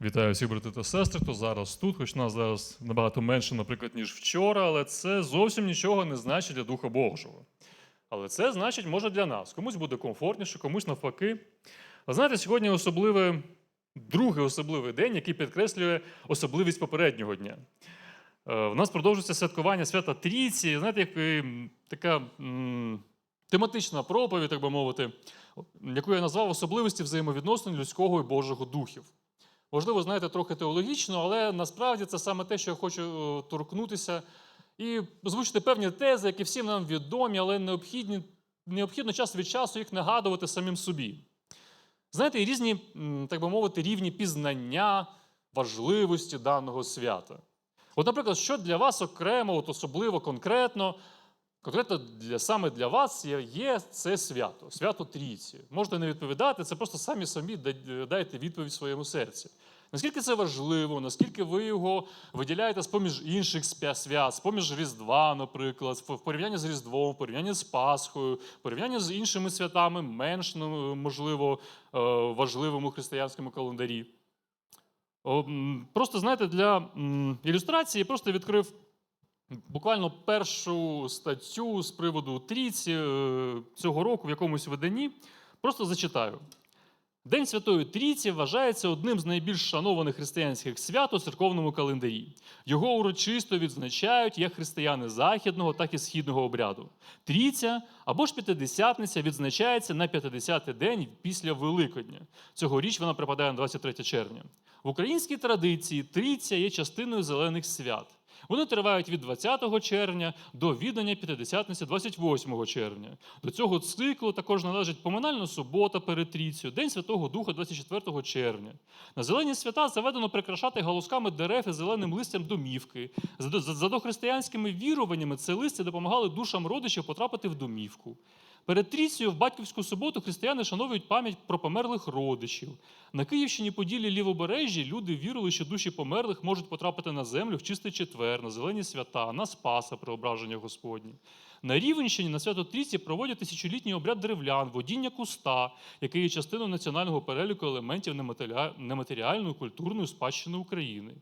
Вітаю всіх брати та сестри, хто зараз тут, хоч нас зараз набагато менше, наприклад, ніж вчора, але це зовсім нічого не значить для Духа Божого. Але це значить, може, для нас. Комусь буде комфортніше, комусь навпаки. А знаєте, сьогодні особливий, другий особливий день, який підкреслює особливість попереднього дня. Е, В нас продовжується святкування свята Трійці. Знаєте, як така м, тематична проповідь, так би мовити, яку я назвав особливості взаємовідносин людського і Божого духів. Можливо, знаєте, трохи теологічно, але насправді це саме те, що я хочу е, торкнутися і озвучити певні тези, які всім нам відомі, але необхідні, необхідно час від часу їх нагадувати самим собі. Знаєте, є різні, так би мовити, рівні пізнання важливості даного свята. От, наприклад, що для вас окремо, от особливо конкретно, конкретно для, саме для вас є, є це свято, свято Трійці. Можете не відповідати, це просто самі самі дайте відповідь своєму серці. Наскільки це важливо, наскільки ви його виділяєте з-поміж інших свят, з-поміж Різдва, наприклад, в порівнянні з Різдвом, в порівнянні з Пасхою, в порівнянні з іншими святами, менш ну, можливо е, важливим у християнському календарі. Просто знаєте, для ілюстрації просто відкрив буквально першу статтю з приводу трійці е, цього року в якомусь виданні. Просто зачитаю. День Святої Трійці вважається одним з найбільш шанованих християнських свят у церковному календарі. Його урочисто відзначають як християни західного, так і східного обряду. Трійця або ж п'ятидесятниця відзначається на 50-й день після Великодня. Цьогоріч вона припадає на 23 червня. В українській традиції трійця є частиною зелених свят. Вони тривають від 20 червня до віддання п'ятидесятниці 28 червня. До цього циклу також належить поминальна субота перед трійцею, День Святого Духа 24 червня. На зелені свята заведено прикрашати галузками дерев і зеленим листям домівки. За дохристиянськими віруваннями це листя допомагали душам родичів потрапити в домівку. Перед трійцею в батьківську суботу християни шановують пам'ять про померлих родичів. На Київщині, Поділлі, Лівобережжі люди вірили, що душі померлих можуть потрапити на землю в чистий четвер, на зелені свята, на Спаса преображення Господні. На Рівенщині на свято Трійці проводять тисячолітній обряд деревлян, водіння куста, який є частиною національного переліку елементів нематеріальної культурної спадщини України.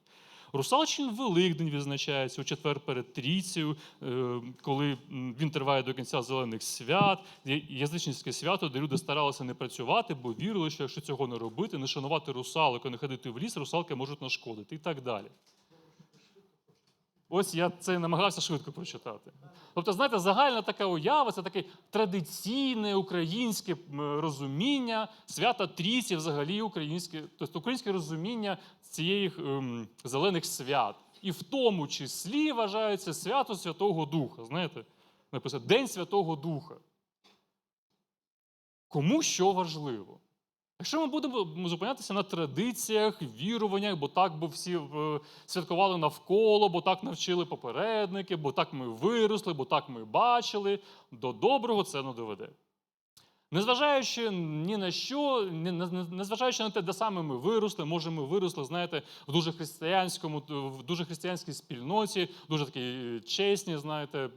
Русалчин Великдень відзначається у четвер перед Трійцею, е, коли він триває до кінця зелених свят, язичницьке свято, де люди старалися не працювати, бо вірили, що якщо цього не робити, не шанувати русалок, а не ходити в ліс, русалки можуть нашкодити і так далі. Ось я це намагався швидко прочитати. Тобто, знаєте, загальна така уява це таке традиційне українське розуміння свята трійці, взагалі українське, тобто українське розуміння цієї ем, зелених свят. І в тому числі вважається свято Святого Духа. Знаєте, написано День Святого Духа. Кому що важливо? Якщо ми будемо зупинятися на традиціях, віруваннях, бо так бо всі е, святкували навколо, бо так навчили попередники, бо так ми виросли, бо так ми бачили, до доброго це не доведе. Незважаючи ні на що, не- не- незважаючи на те, де саме ми виросли, може, ми виросли, знаєте, в дуже християнському, в дуже християнській спільноті, дуже такі е, чесні, знаєте,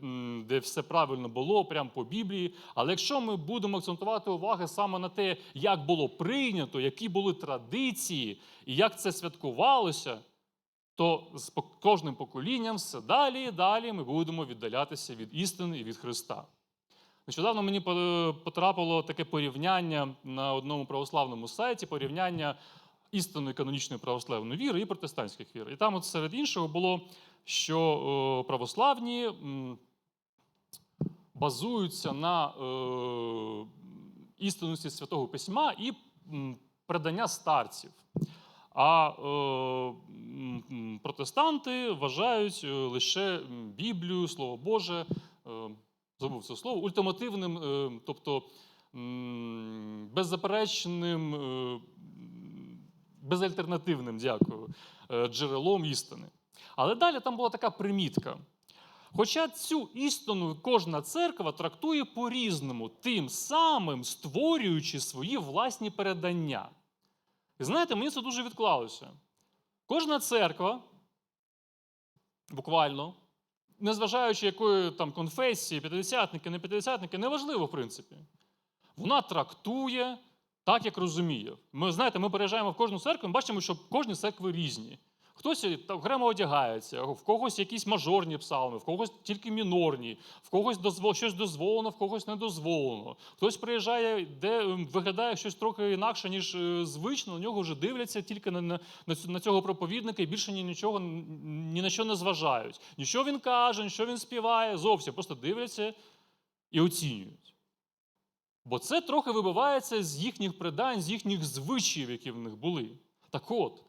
де все правильно було, прямо по Біблії. Але якщо ми будемо акцентувати увагу саме на те, як було прийнято, які були традиції і як це святкувалося, то з кожним поколінням все далі і далі ми будемо віддалятися від істини і від Христа. Нещодавно мені потрапило таке порівняння на одному православному сайті, порівняння істинної канонічної православної віри і протестантських вір. І там, от серед іншого, було, що е, православні базуються на е, істинності Святого Письма і предання старців. А е, протестанти вважають лише Біблію, Слово Боже. Забув це слово, ультимативним, е, тобто беззаперечним, е, безальтернативним, дякую, е, джерелом істини. Але далі там була така примітка. Хоча цю істину кожна церква трактує по-різному, тим самим створюючи свої власні передання. І знаєте, мені це дуже відклалося. Кожна церква, буквально, незважаючи якої там конфесії, п'ятидесятники, не п'ятидесятники, неважливо, в принципі. Вона трактує так, як розуміє. Ми знаєте, ми переїжджаємо в кожну церкву, ми бачимо, що кожні церкви різні. Хтось е, окремо одягається, в когось якісь мажорні псалми, в когось тільки мінорні, в когось дозвол, щось дозволено, в когось не дозволено. Хтось приїжджає, де ем, виглядає щось трохи інакше, ніж е, звично. На нього вже дивляться тільки на, на, на цього проповідника і більше ні, нічого ні на що не зважають. Ніщо він каже, ніщо він співає, зовсім просто дивляться і оцінюють. Бо це трохи вибивається з їхніх предань, з їхніх звичаїв, які в них були. Так от,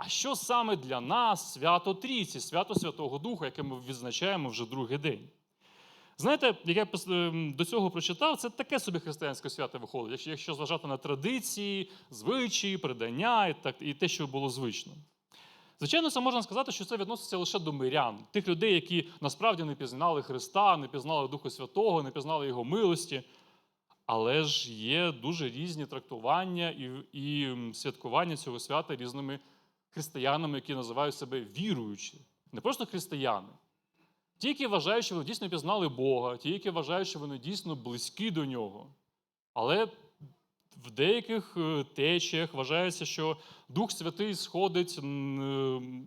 а що саме для нас свято Трійці, свято Святого Духа, яке ми відзначаємо вже другий день? Знаєте, як я ем, до цього прочитав, це таке собі християнське свято виходить, якщо, зважати на традиції, звичаї, предання і, так, і те, що було звично. Звичайно, це можна сказати, що це відноситься лише до мирян, тих людей, які насправді не пізнали Христа, не пізнали Духа Святого, не пізнали Його милості. Але ж є дуже різні трактування і, і святкування цього свята різними християнами, які називають себе віруючі. Не просто християни. Ті, які вважають, що вони дійсно пізнали Бога, ті, які вважають, що вони дійсно близькі до нього. Але в деяких е, течіях вважається, що Дух Святий сходить е,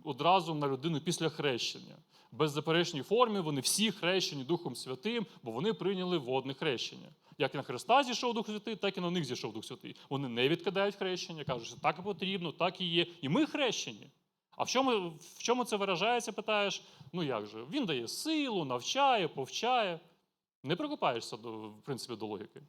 одразу на людину після хрещення. В беззаперечній формі вони всі хрещені Духом Святим, бо вони прийняли водне хрещення. Як і на Христа зійшов Дух Святий, так і на них зійшов Дух Святий. Вони не відкидають хрещення, кажуть, що так і потрібно, так і є. І ми хрещені. А в чому, в чому це виражається, питаєш? Ну як же? Він дає силу, навчає, повчає. Не прикопаєшся, в принципі, до логіки.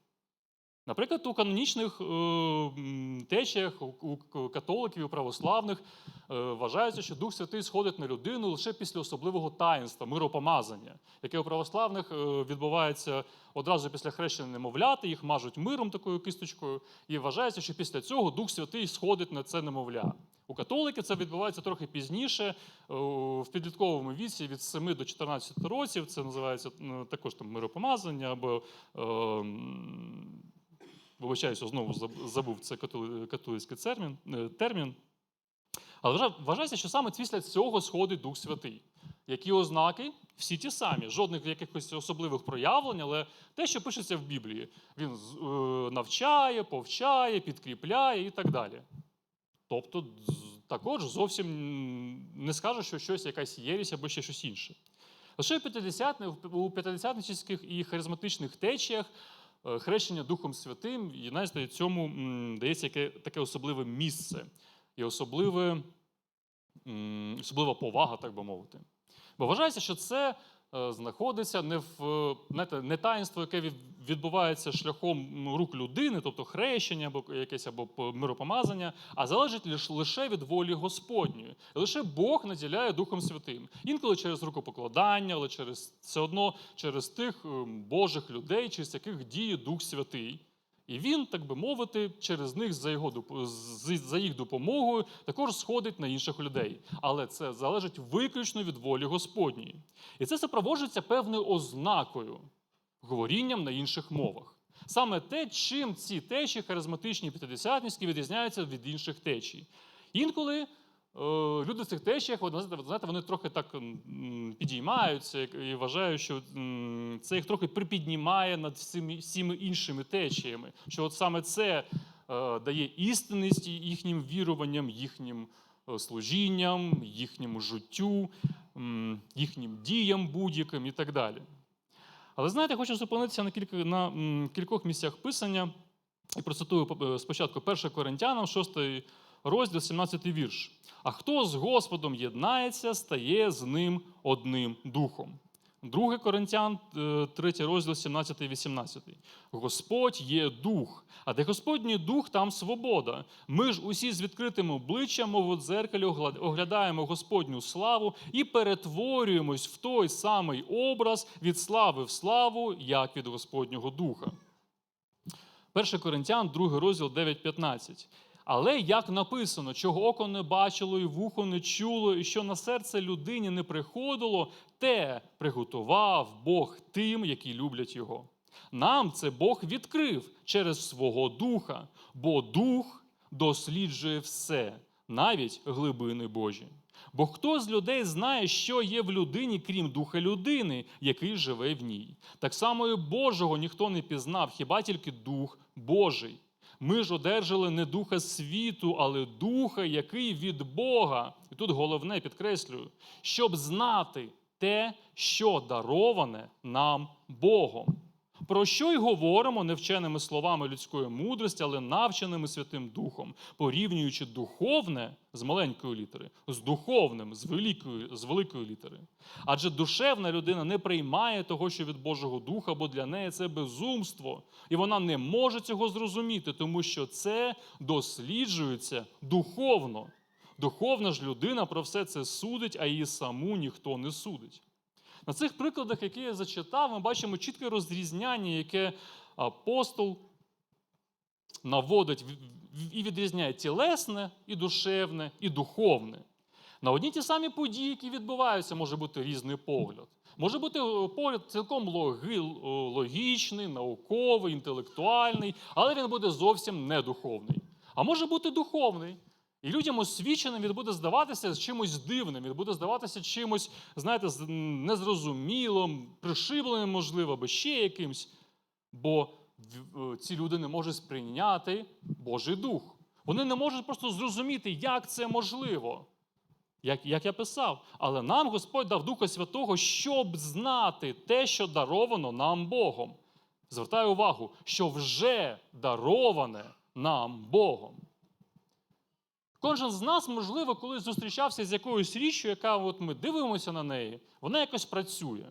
Наприклад, у канонічних е, течіях, у, католиків, у православних е, вважається, що Дух Святий сходить на людину лише після особливого таїнства, миропомазання, яке у православних е, відбувається одразу після хрещення немовляти, їх мажуть миром такою кисточкою, і вважається, що після цього Дух Святий сходить на це немовля. У католиків це відбувається трохи пізніше, в підлітковому віці від 7 до 14 років. Це називається також там миропомазання або. Вибачаюся, знову забув це католицький термін, е, термін. Але вважається, що саме після цього сходить Дух Святий. Які ознаки? Всі ті самі, жодних якихось особливих проявлень, але те, що пишеться в Біблії, він е, навчає, повчає, підкріпляє і так далі. Тобто, також зовсім не скаже, що щось якась єрість або ще щось інше. Лише у п'ятидесятнических і харизматичних течіях хрещення Духом Святим, і знаєте, цьому дається яке, таке особливе місце і особливе, особлива повага, так би мовити. Бо вважається, що це е, знаходиться не в е, не таїнство, яке відбувається шляхом рук людини, тобто хрещення або якесь або миропомазання, а залежить лиш- лише від волі Господньої. Лише Бог наділяє Духом Святим. Інколи через рукопокладання, але через все одно через тих ем, Божих людей, через яких діє Дух Святий. І він, так би мовити, через них за, його, за їх допомогою також сходить на інших людей. Але це залежить виключно від волі Господньої. І це супроводжується певною ознакою говорінням на інших мовах. Саме те, чим ці течії харизматичні п'ятидесятницькі відрізняються від інших течій. Інколи люди в цих течіях, знаєте, вони трохи так підіймаються і- вважають, що це їх трохи припіднімає над всіми, іншими течіями. Що от саме це е, дає істинність їхнім віруванням, їхнім е, служінням, їхньому життю, їхнім діям будь-яким і так далі. Але знаєте, хочу зупинитися на, кілька, на кількох місцях писання і процитую е, спочатку 1 Коринтянам, 6 розділ, 17 вірш. А хто з Господом єднається, стає з ним одним духом. 2 Коринтян, 3 розділ, 17 18. Господь є дух, а де Господній дух, там свобода. Ми ж усі з відкритим обличчям, мов дзеркалі, оглядаємо Господню славу і перетворюємось в той самий образ від слави в славу, як від Господнього духа. 1 Коринтян, 2 розділ 9.15. Але як написано, чого око не бачило, і вухо не чуло, і що на серце людині не приходило, те приготував Бог тим, які люблять його. Нам це Бог відкрив через свого духа, бо дух досліджує все, навіть глибини Божі. Бо хто з людей знає, що є в людині, крім духа людини, який живе в ній? Так само і Божого ніхто не пізнав, хіба тільки Дух Божий. Ми ж одержали не духа світу, але духа, який від Бога. І тут головне підкреслюю, щоб знати те, що дароване нам Богом. Про що й говоримо не вченими словами людської мудрості, але навченими Святим Духом, порівнюючи духовне з маленької літери, з духовним, з великої, з великої літери. Адже душевна людина не приймає того, що від Божого Духа, бо для неї це безумство, і вона не може цього зрозуміти, тому що це досліджується духовно. Духовна ж людина про все це судить, а її саму ніхто не судить. На цих прикладах, які я зачитав, ми бачимо чітке розрізняння, яке апостол наводить і відрізняє тілесне, і душевне, і духовне. На одні ті самі події, які відбуваються, може бути різний погляд. Може бути е, погляд цілком е, логічний, науковий, інтелектуальний, але він буде зовсім не духовний. А може бути духовний. І людям освіченим він буде здаватися чимось дивним, він буде здаватися чимось, знаєте, незрозумілим, пришибленим, можливо, або ще якимсь. Бо е, ці люди не можуть сприйняти Божий Дух. Вони не можуть просто зрозуміти, як це можливо. Як, як я писав, але нам Господь дав Духа Святого, щоб знати те, що даровано нам Богом. Звертаю увагу, що вже дароване нам Богом. Кожен з нас, можливо, колись зустрічався з якоюсь річчю, яка от ми дивимося на неї, вона якось працює.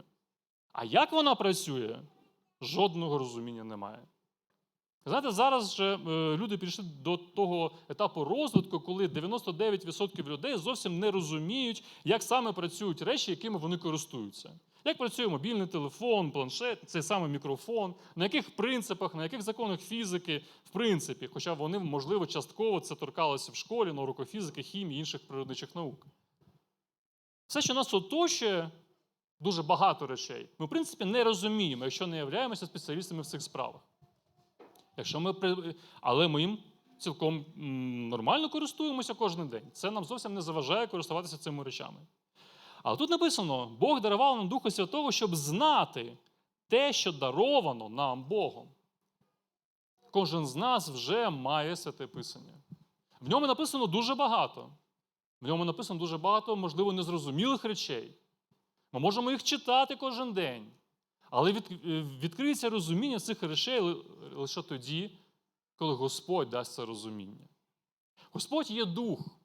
А як вона працює, жодного розуміння немає. Знаєте, зараз же е, люди підійшли до того етапу розвитку, коли 99% людей зовсім не розуміють, як саме працюють речі, якими вони користуються. Як працює мобільний телефон, планшет, цей самий мікрофон, на яких принципах, на яких законах фізики, в принципі, хоча вони, можливо, частково це торкалося в школі, на уроках фізики, хімії, інших природничих наук. Все, що нас оточує, дуже багато речей, ми, в принципі, не розуміємо, якщо не являємося спеціалістами в цих справах. Якщо ми, але ми їм цілком нормально користуємося кожен день. Це нам зовсім не заважає користуватися цими речами. Але тут написано: Бог дарував нам Духа Святого, щоб знати те, що даровано нам Богом. Кожен з нас вже має святе писання. В ньому написано дуже багато. В ньому написано дуже багато, можливо, незрозумілих речей. Ми можемо їх читати кожен день. Але від, відкриється розуміння цих речей лише тоді, коли Господь дасть це розуміння. Господь є дух.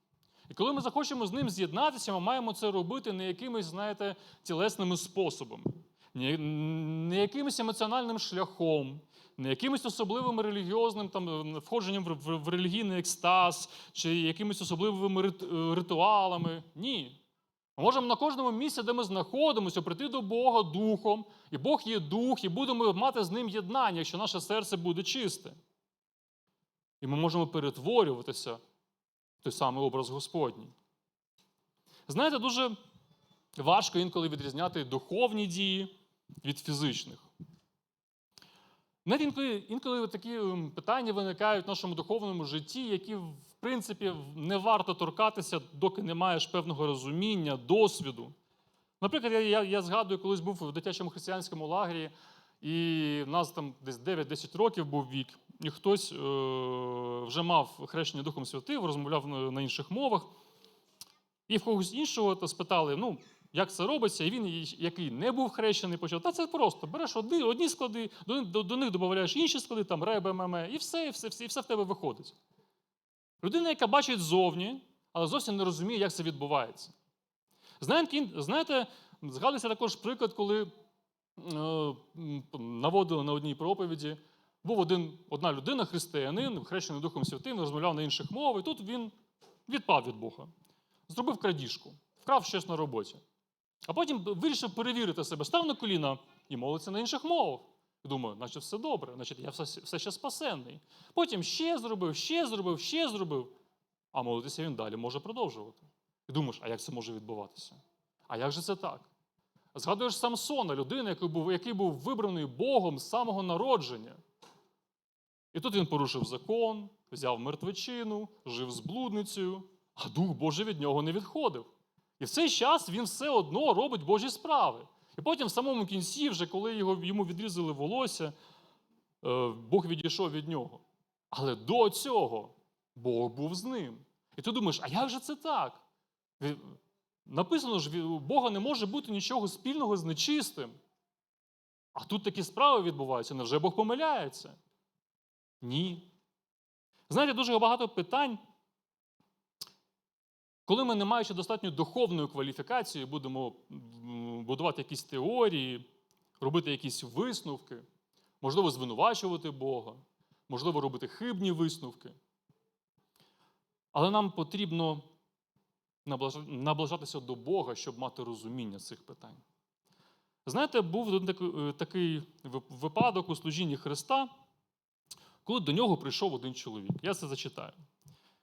І коли ми захочемо з ним з'єднатися, ми маємо це робити не якимись, знаєте, тілесними способами, не, якимось емоціональним шляхом, не якимось особливим релігіозним там, входженням в, релігійний екстаз чи якимись особливими е, ритуалами. Ні. Ми можемо на кожному місці, де ми знаходимося, прийти до Бога духом, і Бог є дух, і будемо мати з ним єднання, якщо наше серце буде чисте. І ми можемо перетворюватися той самий образ Господній. Знаєте, дуже важко інколи відрізняти духовні дії від фізичних. Навіть інколи, інколи такі ем, питання виникають в нашому духовному житті, які, в принципі, не варто торкатися, доки не маєш певного розуміння, досвіду. Наприклад, я, я, я згадую, колись був в дитячому християнському лагері, і в нас там десь 9-10 років був вік, і хтось е- вже мав хрещення Духом Святим, розмовляв на, інших мовах. І в когось іншого то спитали, ну, як це робиться, і він, який не був хрещений, почав. Та це просто береш одні, одні склади, до, до, до них додаєш інші склади, там реби, меме, і все, і все, все, і все в тебе виходить. Людина, яка бачить зовні, але зовсім не розуміє, як це відбувається. Знаєте, знаєте, згадується також приклад, коли е, наводили на одній проповіді. Був один, одна людина, християнин, хрещений Духом Святим, розмовляв на інших мовах, і тут він відпав від Бога. Зробив крадіжку, вкрав щось на роботі. А потім вирішив перевірити себе, став на коліна і молиться на інших мовах. Думаю, значить, все добре, значить, я все, все ще спасенний. Потім ще зробив, ще зробив, ще зробив. А молитися він далі може продовжувати. І думаєш, а як це може відбуватися? А як же це так? Згадуєш Самсона, людина, який був, який був вибраний Богом з самого народження. І тут він порушив закон, взяв мертвечину, жив з блудницею, а Дух Божий від нього не відходив. І в цей час він все одно робить Божі справи. І потім, в самому кінці, вже коли його, йому відрізали волосся, е, Бог відійшов від нього. Але до цього Бог був з ним. І ти думаєш, а як же це так? Написано ж, у Бога не може бути нічого спільного з нечистим. А тут такі справи відбуваються. Невже Бог помиляється? Ні. Знаєте, дуже багато питань, коли ми, не маючи достатньо духовної кваліфікації, будемо будувати якісь теорії, робити якісь висновки, можливо, звинувачувати Бога, можливо, робити хибні висновки. Але нам потрібно наближатися до Бога, щоб мати розуміння цих питань. Знаєте, був такий, е, такий вип- випадок у служінні Христа, коли до нього прийшов один чоловік. Я це зачитаю.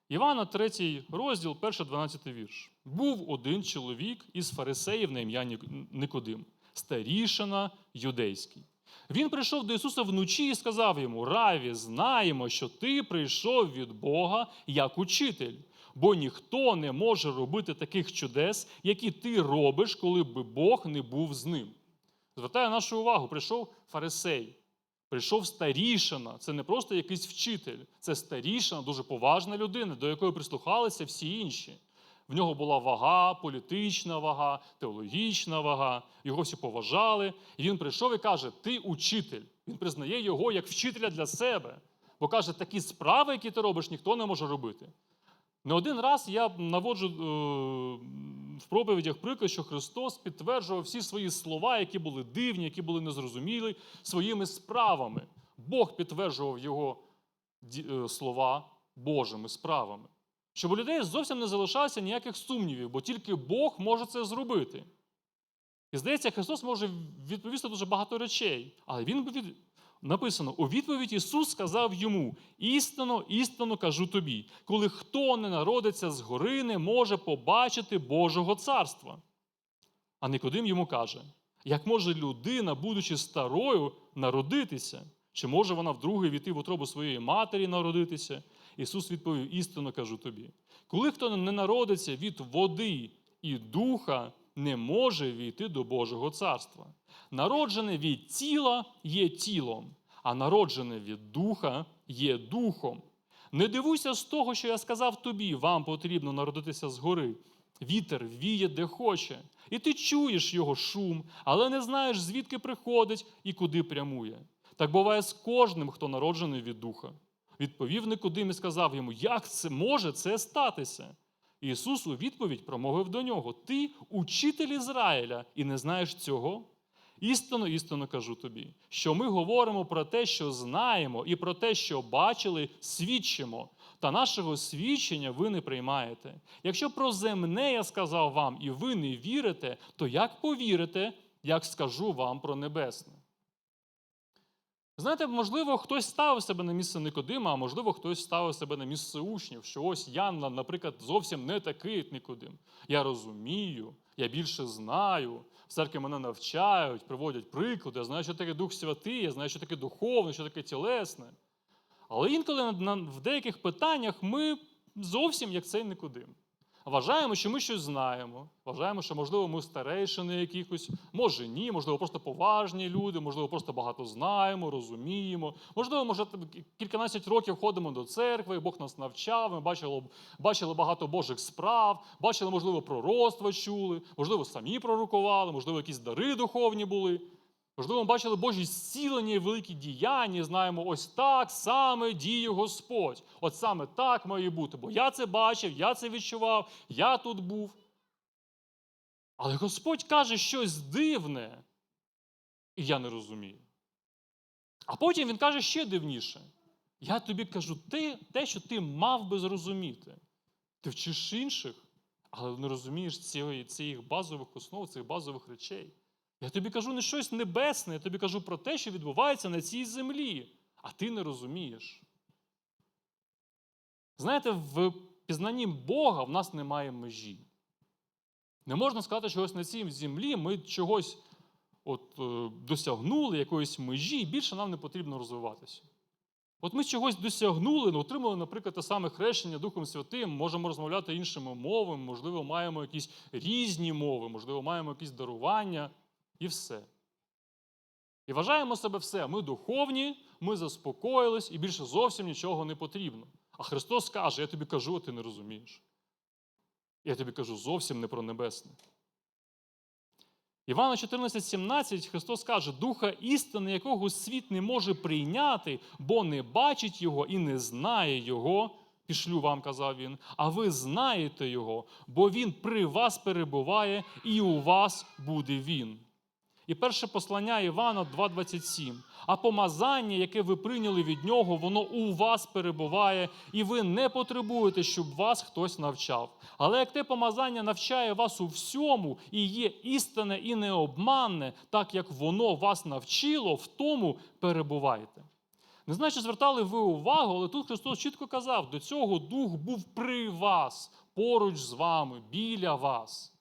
Івана, 3 розділ, перший 12 вірш. Був один чоловік із фарисеїв на ім'я Никодим, старішина юдейський. Він прийшов до Ісуса вночі і сказав йому: Раві, знаємо, що ти прийшов від Бога як учитель, бо ніхто не може робити таких чудес, які ти робиш, коли би Бог не був з ним. Звертаю нашу увагу, прийшов фарисей, прийшов старішина. Це не просто якийсь вчитель, це старішина, дуже поважна людина, до якої прислухалися всі інші. В нього була вага, політична вага, теологічна вага, його всі поважали. І він прийшов і каже: Ти учитель. Він признає його як вчителя для себе. Бо каже, такі справи, які ти робиш, ніхто не може робити. Не один раз я наводжу е, в проповідях приклад, що Христос підтверджував всі свої слова, які були дивні, які були незрозумілі, своїми справами. Бог підтверджував його е, слова Божими справами. Щоб у людей зовсім не залишалося ніяких сумнівів, бо тільки Бог може це зробити. І здається, Христос може відповісти дуже багато речей, але він. Написано: у відповідь Ісус сказав йому: істинно, істинно кажу тобі, коли хто не народиться згори, не може побачити Божого царства. А Никодим йому каже: як може людина, будучи старою, народитися? Чи може вона вдруге війти в утробу своєї матері народитися? Ісус відповів: істинно кажу тобі. Коли хто не народиться від води і духа, не може війти до Божого царства. Народжене від тіла є тілом, а народжене від духа є духом. Не дивуйся з того, що я сказав тобі, вам потрібно народитися згори. Вітер віє де хоче, і ти чуєш його шум, але не знаєш, звідки приходить і куди прямує. Так буває з кожним, хто народжений від духа. Відповів Никодим і сказав йому, як це може це статися? Ісус у відповідь промовив до нього: Ти учитель Ізраїля, і не знаєш цього? Істинно, істинно кажу тобі, що ми говоримо про те, що знаємо, і про те, що бачили, свідчимо. Та нашого свідчення ви не приймаєте. Якщо про земне я сказав вам, і ви не вірите, то як повірите, як скажу вам про небесне? Знаєте, можливо, хтось ставив себе на місце Никодима, а можливо, хтось ставив себе на місце учнів, що ось я, наприклад, зовсім не такий як Никодим. Я розумію, я більше знаю, в церкві мене навчають, приводять приклади, я знаю, що таке Дух Святий, я знаю, що таке духовне, що таке тілесне. Але інколи в деяких питаннях ми зовсім як цей Никодим. Вважаємо, що ми щось знаємо. Вважаємо, що, можливо, ми старейшини якихось, може ні, можливо, просто поважні люди, можливо, просто багато знаємо, розуміємо. Можливо, може, кільканадцять років ходимо до церкви, Бог нас навчав, ми бачили, бачили багато Божих справ, бачили, можливо, пророцтва чули, можливо, самі пророкували, можливо, якісь дари духовні були. Можливо, ми бачили Божі зцілення і великі діяння, знаємо, ось так саме діє Господь. От саме так має бути. Бо я це бачив, я це відчував, я тут був. Але Господь каже щось дивне, і я не розумію. А потім він каже ще дивніше. Я тобі кажу те, те, що ти мав би зрозуміти. Ти вчиш інших, але не розумієш цих базових основ, цих базових речей. Я тобі кажу не щось небесне, я тобі кажу про те, що відбувається на цій землі, а ти не розумієш. Знаєте, в пізнанні Бога в нас немає межі. Не можна сказати, що ось на цій землі ми чогось от, е, досягнули, якоїсь межі, і більше нам не потрібно розвиватися. От ми чогось досягнули, ну, отримали, наприклад, те саме хрещення Духом Святим, можемо розмовляти іншими мовами, можливо, маємо якісь різні мови, можливо, маємо якісь дарування і все. І вважаємо себе все. Ми духовні, ми заспокоїлись і більше зовсім нічого не потрібно. А Христос каже: Я тобі кажу, а ти не розумієш. Я тобі кажу зовсім не про небесне. Івана 14,17 Христос каже, Духа істини, якого світ не може прийняти, бо не бачить його і не знає його. Пішлю вам, казав він, а ви знаєте його, бо він при вас перебуває, і у вас буде він. І перше послання Івана 2,27. А помазання, яке ви прийняли від нього, воно у вас перебуває, і ви не потребуєте, щоб вас хтось навчав. Але як те помазання навчає вас у всьому і є істинне і необманне, так як воно вас навчило, в тому перебувайте. Не знаю, чи звертали ви увагу, але тут Христос чітко казав: до цього Дух був при вас, поруч з вами, біля вас.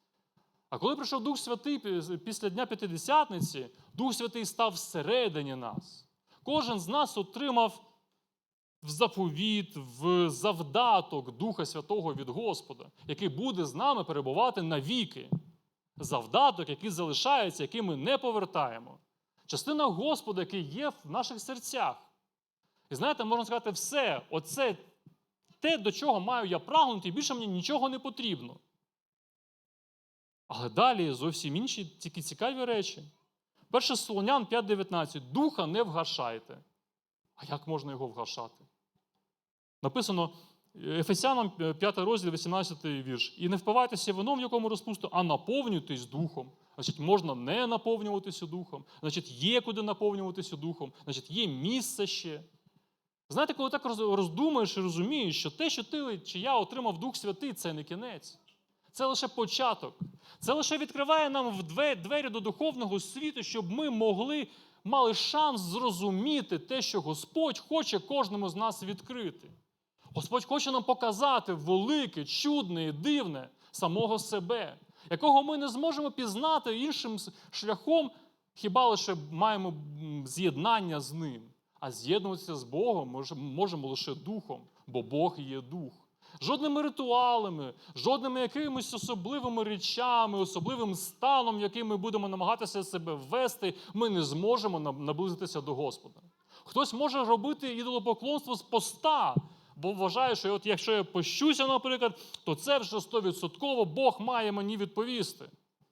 А коли прийшов Дух Святий після Дня П'ятидесятниці, Дух Святий став всередині нас. Кожен з нас отримав в заповіт, в завдаток Духа Святого від Господа, який буде з нами перебувати навіки. Завдаток, який залишається, який ми не повертаємо. Частина Господа, який є в наших серцях. І знаєте, можна сказати, все, оце те, до чого маю я прагнути, і більше мені нічого не потрібно. Але далі зовсім інші такі цікаві речі. Перше Солонян 5.19. Духа не вгашайте. А як можна його вгашати? Написано Ефесянам 5 розділ, 18 вірш. І не впивайтеся вином, в якому розпусту, а наповнюйтесь духом. Значить, можна не наповнюватися духом. Значить, є куди наповнюватися духом. Значить, є місце ще. Знаєте, коли так роздумаєш і розумієш, що те, що ти чи я отримав Дух Святий, це не кінець. Це лише початок. Це лише відкриває нам двері до духовного світу, щоб ми могли мали шанс зрозуміти те, що Господь хоче кожному з нас відкрити. Господь хоче нам показати велике, чудне і дивне самого себе, якого ми не зможемо пізнати іншим шляхом, хіба лише маємо з'єднання з ним. А з'єднуватися з Богом може- можемо лише духом, бо Бог є дух. Жодними ритуалами, жодними якимись особливими речами, особливим станом, яким ми будемо намагатися себе ввести, ми не зможемо наблизитися до Господа. Хтось може робити ідолопоклонство з поста, бо вважає, що от якщо я пощуся, наприклад, то це вже стовідсотково Бог має мені відповісти.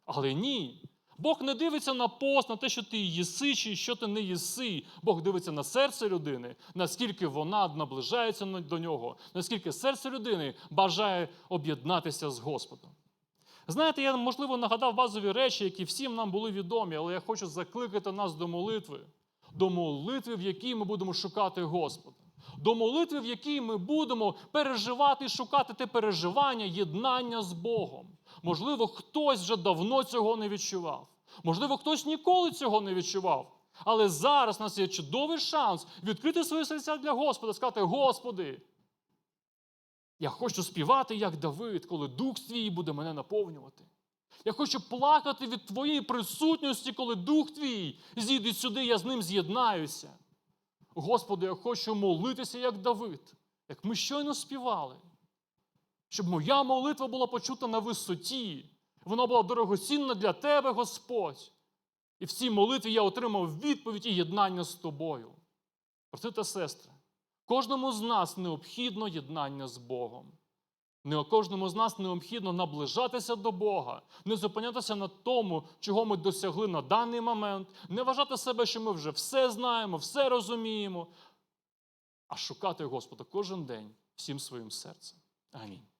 Але ні. Бог не дивиться на пост, на те, що ти їси чи що ти не їси. Бог дивиться на серце людини, наскільки вона наближається до нього, наскільки серце людини бажає об'єднатися з Господом. Знаєте, я, можливо, нагадав базові речі, які всім нам були відомі, але я хочу закликати нас до молитви, до молитви, в якій ми будемо шукати Господа. До молитви, в якій ми будемо переживати і шукати те переживання, єднання з Богом. Можливо, хтось вже давно цього не відчував. Можливо, хтось ніколи цього не відчував. Але зараз у нас є чудовий шанс відкрити свої серця для Господа, сказати: Господи, я хочу співати, як Давид, коли Дух Твій буде мене наповнювати. Я хочу плакати від Твоєї присутності, коли Дух Твій зійде сюди, я з ним з'єднаюся. Господи, я хочу молитися, як Давид, як ми щойно співали. Щоб моя молитва була почута на висоті. Вона була дорогоцінна для Тебе, Господь. І в цій молитві я отримав відповідь і єднання з тобою. Брати та сестри, кожному з нас необхідно єднання з Богом. Не кожному з нас необхідно наближатися до Бога, не зупинятися на тому, чого ми досягли на даний момент, не вважати себе, що ми вже все знаємо, все розуміємо, а шукати Господа кожен день всім своїм серцем. Амінь.